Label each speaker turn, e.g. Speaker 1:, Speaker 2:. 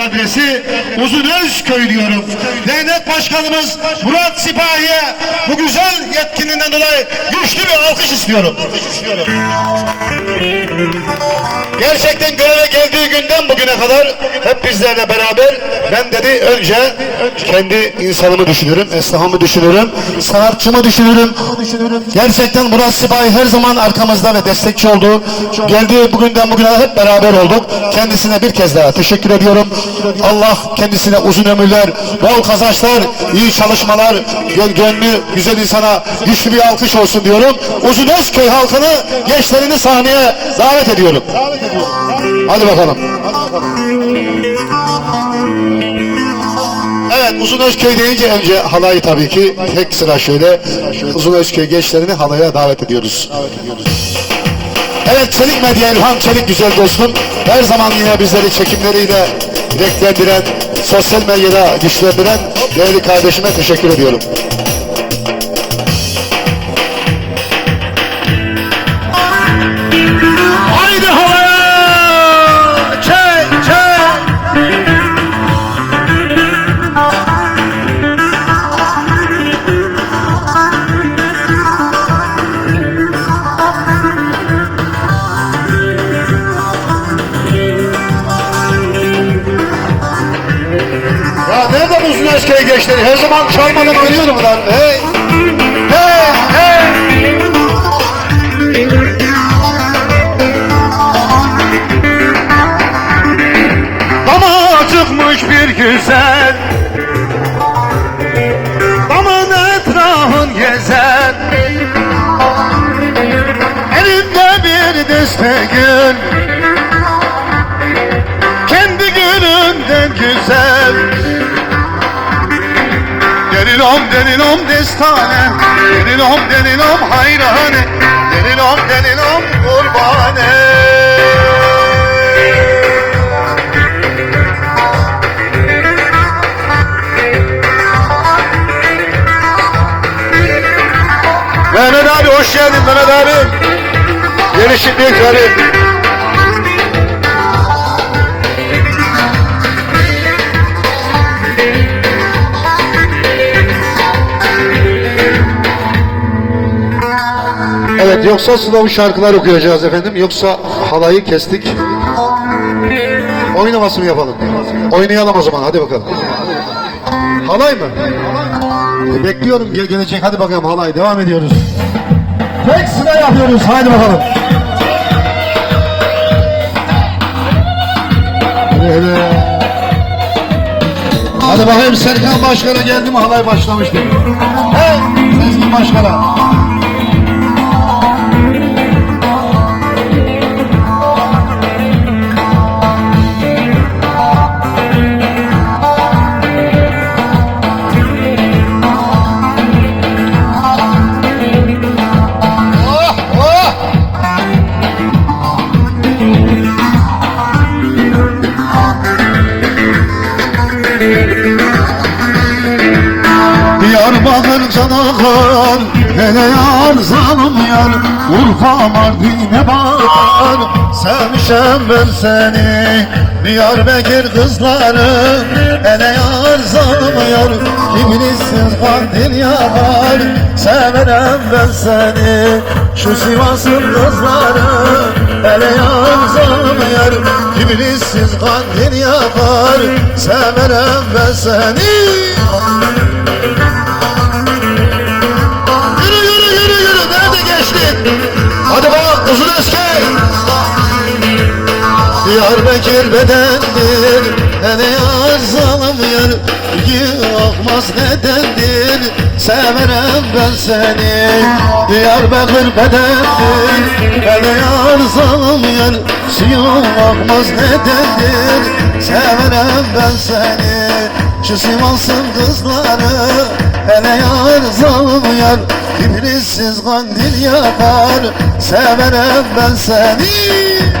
Speaker 1: adresi Uzunözköy diyorum. Dernek Başkanımız Murat Sipahi'ye bu güzel yetkinliğinden dolayı güçlü bir alkış istiyorum. Gerçekten göreve geldiği günden bugüne kadar hep bizlerle beraber ben dedi önce kendi insanımı düşünürüm, esnafımı düşünürüm, sanatçımı düşünürüm. Gerçekten Murat Sipahi her zaman arkamızda ve destekçi oldu. Geldiği bugünden bugüne hep beraber olduk. Kendisine bir kez daha teşekkür ediyorum. Allah kendisine uzun ömürler, bol kazançlar, iyi çalışmalar, gön- gönlü güzel insana güçlü bir alkış olsun diyorum. Uzun Özköy halkını, gençlerini sahneye davet ediyorum. Hadi bakalım. Evet Uzun Özköy deyince önce halayı tabii ki tek sıra şöyle Uzun Özköy gençlerini halaya davet ediyoruz. Evet Çelik Medya İlhan Çelik güzel dostum. Her zaman yine bizleri çekimleriyle renklendiren, sosyal medyada güçlendiren değerli kardeşime teşekkür ediyorum. Askeri gençleri? Her zaman çalmadan oynuyor bunlar. Hey! Hey!
Speaker 2: Dama çıkmış bir güzel Damın etrafın gezer Elinde bir deste gül Kendi gülünden güzel Delinom delinom destane Delinom delinom hayrane Delinom delinom kurbane
Speaker 1: Mehmet abi hoş geldin Mehmet abi. Gelişin büyük abi. Evet yoksa slow şarkılar okuyacağız efendim yoksa halayı kestik. Oynaması mı yapalım? Oynayalım o zaman hadi bakalım. Halay mı? E, Bekliyorum gel gelecek hadi bakalım halay devam ediyoruz. Tek sıra yapıyoruz hadi bakalım. Evet. Hadi bakayım Serkan Başkan'a geldi mi halay başlamıştı. Hey Sezgin Başkan'a.
Speaker 2: Diyarbakır Çanakkale Hele yar zalım yar. Urfa Mardin'e bağır Sevmişem ben seni. Diyarbakır kızları Hele yar zalım yar. İblissiz kandil yapar Severim ben seni. Şu Sivas'ın kızları Hele yar zalım yar. İblissiz kandil yapar Severim ben seni
Speaker 1: Yürü yürü yürü yürü nerede geçtin? Hadi bak uzun eski.
Speaker 2: Diyarbakır bedendir. Hele yar zalim yar. Yıkmaz nedendir. Severim ben seni. Diyarbakır bedendir. Hele yar zalim yar. Yıkmaz nedendir. Severim ben seni. Şu Sivas'ın kızları Hele yar zalim yar İblissiz kandil yakar. Severim ben seni